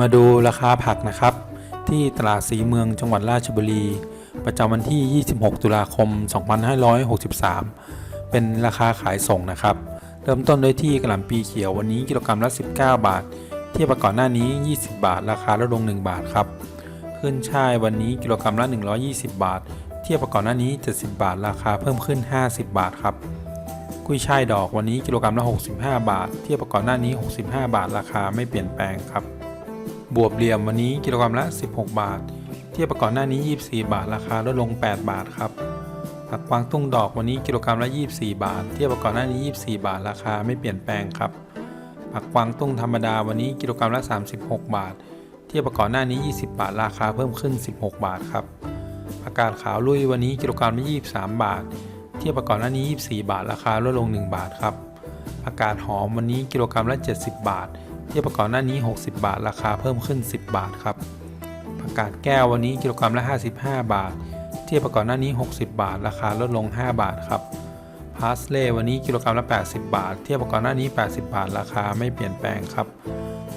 มาดูราคาผักนะครับ ที่ตลาดสีเมืองจังหวัดราชบุรี ประจำวันที่ 26 ตุลาคม 2563 เป็นราคาขายส่งนะครับ เริ่มต้นด้วยที่กระหล่ำปีเขียววันนี้กิโลกรัมละ 19 บาท เทียบกับก่อนหน้านี้ 20 บาท ราคาลดลง 1 บาทครับขึ้นช่ายวันนี้กิโลกรัมละ 120 บาท เทียบกับก่อนหน้านี้ 70 บาท ราคาเพิ่มขึ้น 50 บาทครับกุ้ยช่ายดอกวันนี้กิโลกรัมละ 65 บาท เทียบกับก่อนหน้านี้ 65 บาท ราคาไม่เปลี่ยนแปลงครับ บวบเหลี่ยมวันนี้กิโลกรัมละ 16 บาท เทียบกับก่อนหน้านี้ 24 บาท ราคาลดลง 8 บาทครับผักกวางตุ้งดอกวันนี้กิโลกรัมละ 24 บาท เทียบกับก่อนหน้านี้ 24 บาท ราคาไม่เปลี่ยนแปลงครับ ผักกวางตุ้งธรรมดาวันนี้กิโลกรัมละ 36 บาท เทียบกับก่อนหน้านี้ 20 บาท ราคาเพิ่มขึ้น 16 บาทครับผักกาดขาวลุยวันนี้กิโลกรัมละ 23 บาท เทียบกับก่อนหน้านี้ 24 บาท ราคาลดลง 1 บาทครับผักกาดหอมวันนี้กิโลกรัมละ 70 บาท เทียบกับก่อนหน้านี้ 60 บาท ราคาเพิ่มขึ้น 10 บาทครับผักกาดแก้ววันนี้กิโลกรัมละ 55 บาท เทียบกับก่อนหน้านี้ 60 บาท ราคาลดลง 5 บาทครับพาสเล่วันนี้กิโลกรัมละ 80 บาท เทียบกับก่อนหน้านี้ 80 บาท ราคาไม่เปลี่ยนแปลงครับ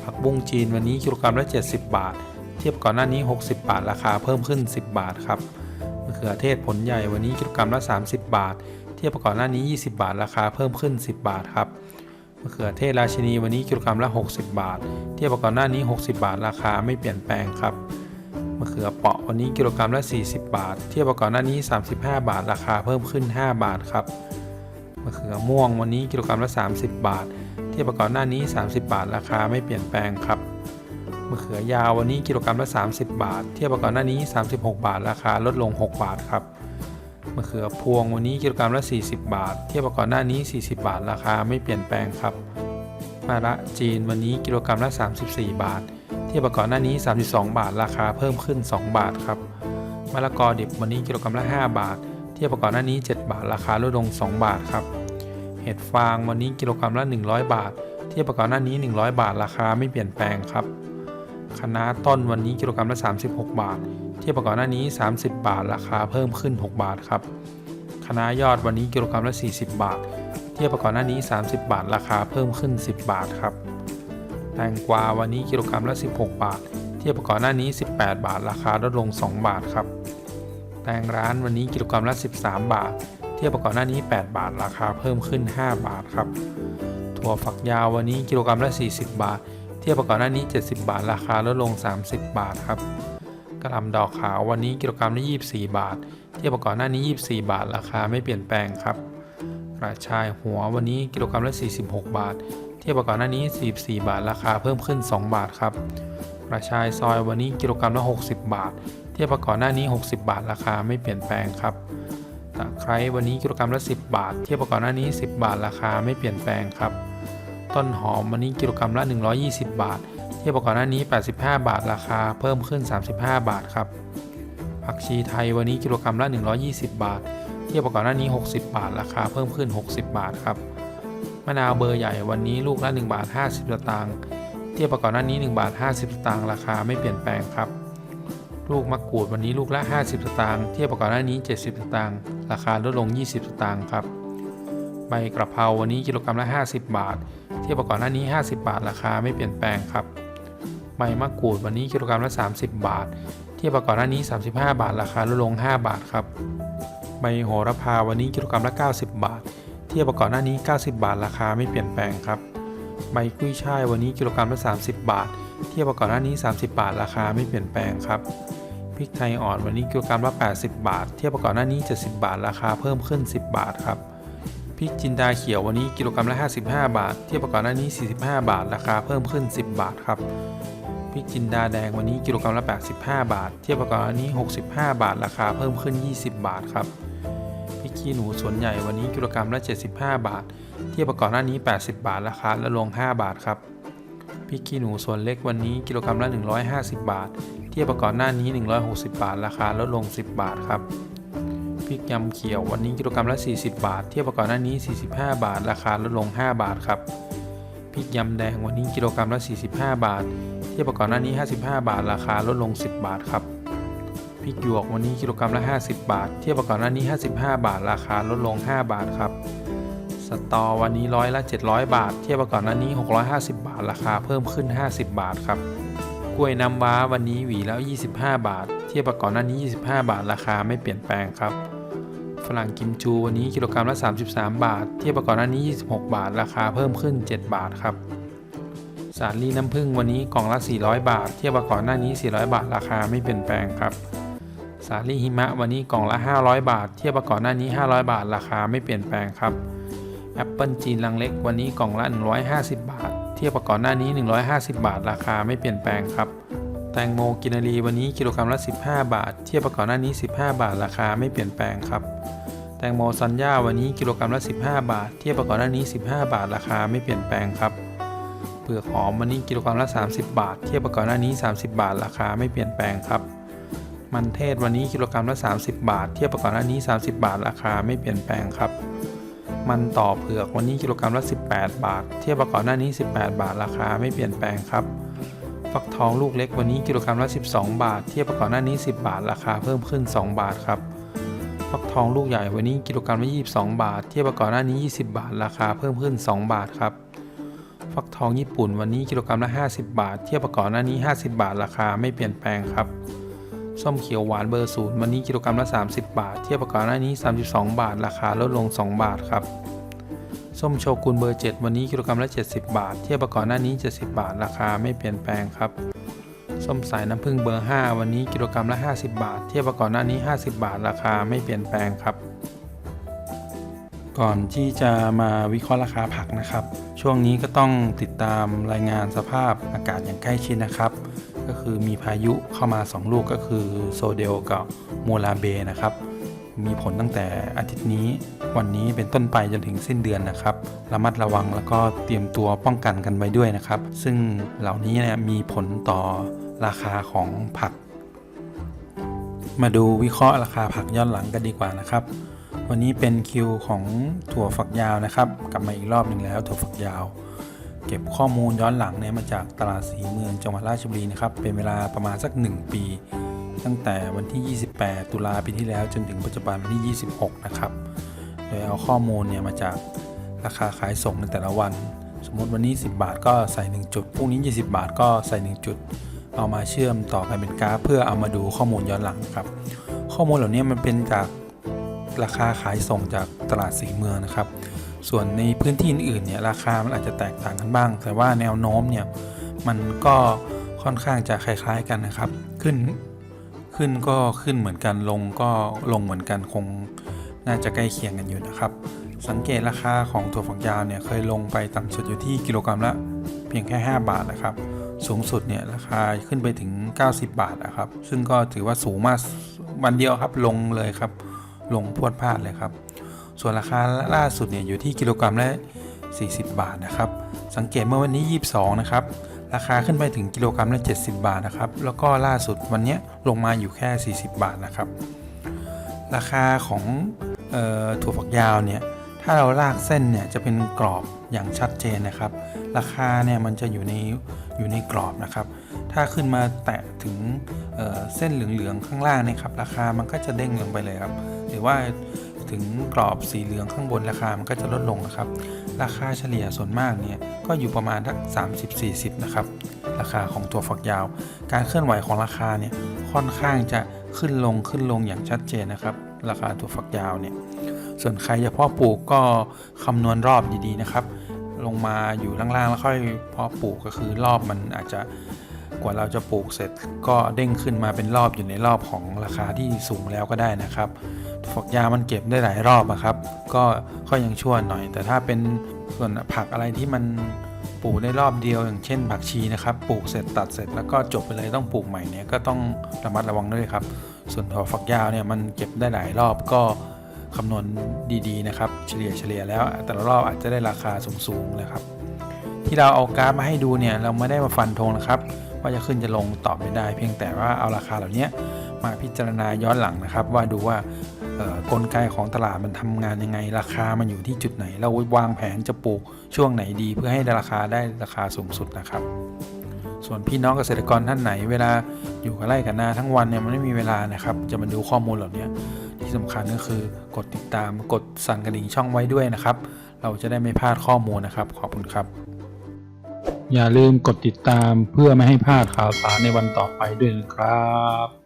ผักบุ้งจีนวันนี้กิโลกรัมละ 70 บาท เทียบก่อนหน้านี้ 60 บาท ราคาเพิ่มขึ้น 10 บาทครับมะเขือเทศผลใหญ่วันนี้กิโลกรัมละ 30 บาท เทียบกับก่อนหน้านี้ 20 บาท ราคาเพิ่มขึ้น 10 บาทครับ มะเขือเทศราชินีวันนี้กิโลกรัมละ 60 บาท เทียบกับก่อนหน้านี้ 60 บาท ราคาไม่เปลี่ยนแปลงครับมะเขือเปราะวันนี้กิโลกรัมละ 40 บาท เทียบกับก่อนหน้านี้ 35 บาท ราคาเพิ่มขึ้น 5 บาทครับมะเขือม่วงวันนี้กิโลกรัมละ 30 บาท เทียบกับก่อนหน้านี้ 30 บาท ราคาไม่เปลี่ยนแปลงครับมะเขือยาววันนี้กิโลกรัมละ 30 บาท เทียบกับก่อนหน้านี้ 36 บาท ราคาลดลง 6 บาทครับ มะเขือพวงวันนี้กิโลกรัมละ 40 บาท เทียบกับก่อนหน้านี้ 40 บาท ราคาไม่เปลี่ยนแปลงครับ มะระจีนวันนี้กิโลกรัมละ 34 บาท เทียบกับก่อนหน้านี้ 32 บาท ราคาเพิ่มขึ้น 2 บาทครับ มะละกอดิบวันนี้กิโลกรัมละ 5 บาท เทียบกับก่อนหน้านี้ 7 บาท ราคาลดลง 2 บาทครับ เห็ดฟางวันนี้กิโลกรัมละ 100 บาท เทียบกับก่อนหน้านี้ 100 บาท ราคาไม่เปลี่ยนแปลงครับคะน้าต้นวันนี้กิโลกรัมละ 36 บาท เทียบกับก่อนหน้านี้ 30 บาท ราคาเพิ่มขึ้น 6 บาทครับคณะยอดวันนี้กิโลกรัมละ 40 บาท เทียบกับก่อนหน้านี้ 30 บาท ราคาเพิ่มขึ้น 10 บาทครับ แตงกวาวันนี้กิโลกรัมละ 16 บาท เทียบกับก่อนหน้านี้ 18 บาท ราคาลดลง 2 บาทครับ แตงร้านวันนี้กิโลกรัมละ 13 บาท เทียบกับก่อนหน้านี้ 8 บาท ราคาเพิ่มขึ้น 5 บาทครับ ถั่วฝักยาววันนี้กิโลกรัมละ 40 บาท เทียบกับก่อนหน้านี้ 70 บาท ราคาลดลง 30 บาทครับ กระหลำดอกขาววันนี้กิโลกรัมละ24 บาท เทียบกับก่อนหน้านี้ 24 บาท ราคาไม่เปลี่ยนแปลงครับ กระชายหัววันนี้กิโลกรัมละ 46 บาท เทียบกับก่อนหน้านี้ 44 บาท ราคาเพิ่มขึ้น 2 บาทครับ กระชายซอยวันนี้กิโลกรัมละ 60 บาท เทียบกับก่อนหน้านี้ 60 บาท ราคาไม่เปลี่ยนแปลงครับตะไคร้วันนี้กิโลกรัมละ 10 บาท เทียบกับก่อนหน้านี้ 10 บาท ราคาไม่เปลี่ยนแปลงครับ ต้นหอมวันนี้กิโลกรัมละ 120 บาท ทียบกับก่อนหน้านี้ 85 บาทราคาเพิ่มขึ้น 35 บาทครับผักชีไทยวันนี้กิโลกรัมละ 120 บาท เทียบกับก่อนหน้านี้ 60 บาท ราคาเพิ่มขึ้น 60 บาทครับมะนาวเบอร์ใหญ่วันนี้ลูกละ1บาท50สตางค์เทียบกับก่อนหน้านี้1บาท50สตางค์ราคาไม่เปลี่ยนแปลงครับ ลูกมะกรูดวันนี้ลูกละ 50 สตางค์เทียบกับก่อนหน้านี้ 70 สตางค์ราคาลดลง 20 สตางค์ครับใบกระเพราวันนี้กิโลกรัมละ 50 บาท เทียบกับก่อนหน้านี้ 50 บาท ราคาไม่เปลี่ยนแปลงครับ ใบมะกรูดวันนี้กิโลกรัมละ 30 บาท เทียบกับก่อนหน้านี้ 35 บาท ราคาลดลง 5 บาทครับ ใบโหระพาวันนี้กิโลกรัมละ 90 บาท เทียบกับก่อนหน้านี้ 90 บาท ราคาไม่เปลี่ยนแปลงครับ ใบกุ้ยช่ายวันนี้กิโลกรัมละ 30 บาท เทียบกับก่อนหน้านี้ 30 บาท ราคาไม่เปลี่ยนแปลงครับ พริกไทยอ่อนวันนี้กิโลกรัมละ 80 บาท เทียบกับก่อนหน้านี้ 70 บาท ราคาเพิ่มขึ้น 10 บาทครับพริกจินดาเขียววันนี้กิโลกรัมละ 55 บาท เทียบกับก่อนหน้านี้ 45 บาท ราคาเพิ่มขึ้น 10 บาทครับ ริกจินดาแดงวันนี้กิโลกรัมละ 85 บาท เทียบกับก่อนหน้านี้ 65 บาท ราคาเพิ่มขึ้น 20 บาทครับพริกขี้หนูสวนใหญ่วันนี้กิโลกรัมละ 75 บาท เทียบกับก่อนหน้านี้ 80 บาท ราคาลดลง 5 บาทครับพริกขี้หนูส่วนเล็กวันนี้กิโลกรัมละ 150 บาท เทียบกับก่อนหน้านี้ 160 บาท ราคาลดลง 10 บาทครับพริกยำเขียววันนี้กิโลกรัมละ 40 บาท เทียบกับก่อนหน้านี้ 45 บาท ราคาลดลง 5 บาทครับพริกยำแดงวันนี้กิโลกรัมละ 45 บาท ทียบกับก่อนหน้านี้ 55 บาท ราคาลดลง 10 บาทครับพริกหยวกวันนี้กิโลกรัมละ 50 บาท เทียบกับก่อนหน้านี้ 55 บาท ราคาลดลง 5 บาทครับสตอวันนี้ร้อยละ 700 บาท เทียบกับก่อนหน้านี้ 650 บาท ราคาเพิ่มขึ้น 50 บาทครับกล้วยน้ำว้าวันนี้หวีแล้ว 25 บาท เทียบกับก่อนหน้านี้ 25 บาท ราคาไม่เปลี่ยนแปลงครับฝรั่งกิมจูวันนี้กิโลกรัมละ 33 บาท เทียบกับก่อนหน้านี้ 26 บาท ราคาเพิ่มขึ้น 7 บาทครับ สาลี่น้ำผึ้งวันนี้กล่องละ 400 บาท เทียบกับก่อนหน้านี้ 400 บาทราคาไม่เปลี่ยนแปลงครับ สาลี่หิมะวันนี้กล่องละ 500 บาท เทียบกับก่อนหน้านี้ 500 บาทราคาไม่เปลี่ยนแปลงครับแอปเปิลจีนลังเล็กวันนี้กล่องละ 150 บาท เทียบกับก่อนหน้านี้ 150 บาท ราคาไม่เปลี่ยนแปลงครับแตงโมกินนารีวันนี้กิโลกรัมละ 15 บาท เทียบกับก่อนหน้านี้ 15 บาท ราคาไม่เปลี่ยนแปลงครับแตงโมซันย่าวันนี้กิโลกรัมละ 15 บาท เทียบกับก่อนหน้านี้ 15 บาท ราคาไม่เปลี่ยนแปลงครับ เปลือกหอมวันนี้กิโลกรัมละ 30 บาท เทียบกับก่อนหน้านี้ 30 บาท ราคาไม่เปลี่ยนแปลงครับ มันเทศวันนี้กิโลกรัมละ 30 บาท เทียบกับก่อนหน้านี้ 30 บาท ราคาไม่เปลี่ยนแปลงครับ มันต่อเผือกวันนี้กิโลกรัมละ 18 บาท เทียบกับก่อนหน้านี้ 18 บาท ราคาไม่เปลี่ยนแปลงครับ ฟักทองลูกเล็กวันนี้กิโลกรัมละ 12 บาท เทียบกับก่อนหน้านี้ 10 บาท ราคาเพิ่มขึ้น 2 บาทครับฟักทองลูกใหญ่วันนี้กิโลกรัมละ22 บาท เทียบกับก่อนหน้านี้ 20 บาท ราคาเพิ่มขึ้น 2 บาทครับ ฟักทองญี่ปุ่น วันนี้กิโลกรัมละ 50 บาท เทียบกับก่อนหน้านี้ 50 บาทราคาไม่เปลี่ยนแปลงครับ ส้มเขียวหวานเบอร์ศูนย์วันนี้กิโลกรัมละ 30 บาท เทียบกับก่อนหน้านี้ 32 บาท ราคาลดลง 2 บาทครับ ส้มโชกุนเบอร์ 7 วันนี้กิโลกรัมละ 70 บาท เทียบกับก่อนหน้านี้ 70 บาท ราคาไม่เปลี่ยนแปลงครับ ส้มสายน้ำผึ้งเบอร์ 5 วันนี้กิโลกรัมละ 50 บาท เทียบกับก่อนหน้านี้ 50 บาท ราคาไม่เปลี่ยนแปลงครับ ก่อนที่จะมาวิเคราะห์ราคาผักนะครับ ช่วงนี้ก็ต้องติดตามรายงานสภาพอากาศอย่างใกล้ชิดนะครับ ก็คือมีพายุเข้ามา 2 ลูกก็คือโซเดลกับโมลาเบนะครับ มีผลตั้งแต่อาทิตย์นี้วันนี้เป็นต้นไปจนถึงสิ้นเดือนนะครับ ระมัดระวังแล้วก็เตรียมตัวป้องกันกันไว้ด้วยนะครับ ซึ่งเหล่านี้เนี่ยมีผลต่อราคาของผัก มาดูวิเคราะห์ราคาผักย้อนหลังกันดีกว่านะครับ วันนี้เป็นคิวของถั่วฝักยาวนะครับ กลับมาอีกรอบหนึ่งแล้วถั่วฝักยาว เก็บข้อมูลย้อนหลังเนี่ยมาจากตลาดสีเมืองจังหวัดราชบุรีนะครับเป็นเวลาประมาณสัก 1 ปี ตั้งแต่วันที่ 28 ตุลาปีที่แล้วจนถึงปัจจุบันวันที่ 26 นะครับ โดยเอาข้อมูลเนี่ยมาจากราคาขายส่งในแต่ละวัน สมมติวันนี้ 10 บาทก็ใส่ 1 จุดพรุ่งนี้ 20 บาทก็ใส่ 1 จุด เอามาเชื่อมต่อกันเป็นกราฟเพื่อเอามาดูข้อมูลย้อนหลังครับข้อมูลเหล่านี้มันเป็นจาก ราคาขายส่งจากตลาดสีเมืองนะครับ ส่วนในพื้นที่อื่นๆเนี่ยราคามันอาจจะแตกต่างกันบ้าง แต่ว่าแนวโน้มเนี่ยมันก็ค่อนข้างจะคล้ายๆกันนะครับ ขึ้นขึ้นก็ขึ้นเหมือนกันลงก็ลงเหมือนกันคงน่าจะใกล้เคียงกันอยู่นะครับ สังเกตราคาของถั่วฝักยาวเนี่ยเคยลงไปต่ำสุดอยู่ที่กิโลกรัมละเพียงแค่ 5 บาทนะครับ สูงสุดเนี่ยราคาขึ้นไปถึง 90 บาทนะครับ ซึ่งก็ถือว่าสูงมากวันเดียวครับลงเลยครับ ลงพวดพลาดเลยครับ ส่วนราคาล่าสุดเนี่ยอยู่ที่กิโลกรัมละ40 บาทนะครับ สังเกตเมื่อวันนี้ 22 นะครับ ราคาขึ้นไปถึงกิโลกรัมละ 70 บาทนะครับ แล้วก็ล่าสุดวันนี้ลงมาอยู่แค่ 40 บาทนะครับ ราคาของออถั่วฝักยาวเนี่ย ถ้าเราลากเส้นเนี่ยจะเป็นกรอบอย่างชัดเจนนะครับ ราคาเนี่ยมันจะอยู่ในอยู่ในกรอบนะครับ ถ้าขึ้นมาแตะถึงเเส้นเหลืองๆข้างล่างเนี่ยครับ ราคามันก็จะเด้งลงไปเลยครับ หรือว่าถึงกรอบสีเหลืองข้างบนราคา มันก็จะลดลงนะครับ ราคาเฉลี่ยส่วนมากเนี่ยก็อยู่ประมาณทัก30-40 นะครับ ราคาของตัวฝักยาว การเคลื่อนไหวของราคาเนี่ยค่อนข้างจะขึ้นลงขึ้นลงอย่างชัดเจนนะครับ ราคาตัวฝักยาวเนี่ย ส่วนใครจะเพาะปลูกก็คำนวณรอบดีๆนะครับ ลงมาอยู่ล่างๆแล้วค่อยเพาะปลูกก็คือรอบมันอาจจะกว่าเราจะปลูกเสร็จก็เด้งขึ้นมาเป็นรอบอยู่ในรอบของราคาที่สูงแล้วก็ได้นะครับ ฝักยาวมันเก็บได้หลายรอบอะครับ ก็ค่อยยังชั่วหน่อย แต่ถ้าเป็นส่วนผักอะไรที่มันปลูกได้รอบเดียว อย่างเช่น ผักชีนะครับ ปลูกเสร็จตัดเสร็จแล้วก็จบไปเลยต้องปลูกใหม่เนี่ยก็ต้องระมัดระวังด้วยครับ ส่วนถั่วฝักยาวเนี่ยมันเก็บได้หลายรอบก็คำนวณดีๆนะครับ เฉลี่ยเฉลี่ยแล้ว แต่ละรอบอาจจะได้ราคาสูงๆนะครับ ที่เราเอากราฟมาให้ดูเนี่ยเราไม่ได้มาฟันธงนะครับว่าจะขึ้นจะลงตอบไม่ได้ เพียงแต่ว่าเอาราคาเหล่านี้มาพิจารณาย้อนหลังนะครับ ว่าดูว่า กลไกของตลาดมันทำงานยังไง ราคามันอยู่ที่จุดไหน เราวางแผนจะปลูกช่วงไหนดี เพื่อให้ราคาได้ราคาสูงสุดนะครับ ส่วนพี่น้องเกษตรกรท่านไหน เวลาอยู่กับไร่กับนาทั้งวันเนี่ยมันไม่มีเวลานะครับ จะมาดูข้อมูลเหล่านี้ที่สำคัญก็คือกดติดตามกดสั่นกระดิ่งช่องไว้ด้วยนะครับ เราจะได้ไม่พลาดข้อมูลนะครับ ขอบคุณครับ อย่าลืมกดติดตามเพื่อไม่ให้พลาดข่าวสารในวันต่อไปด้วยนะครับ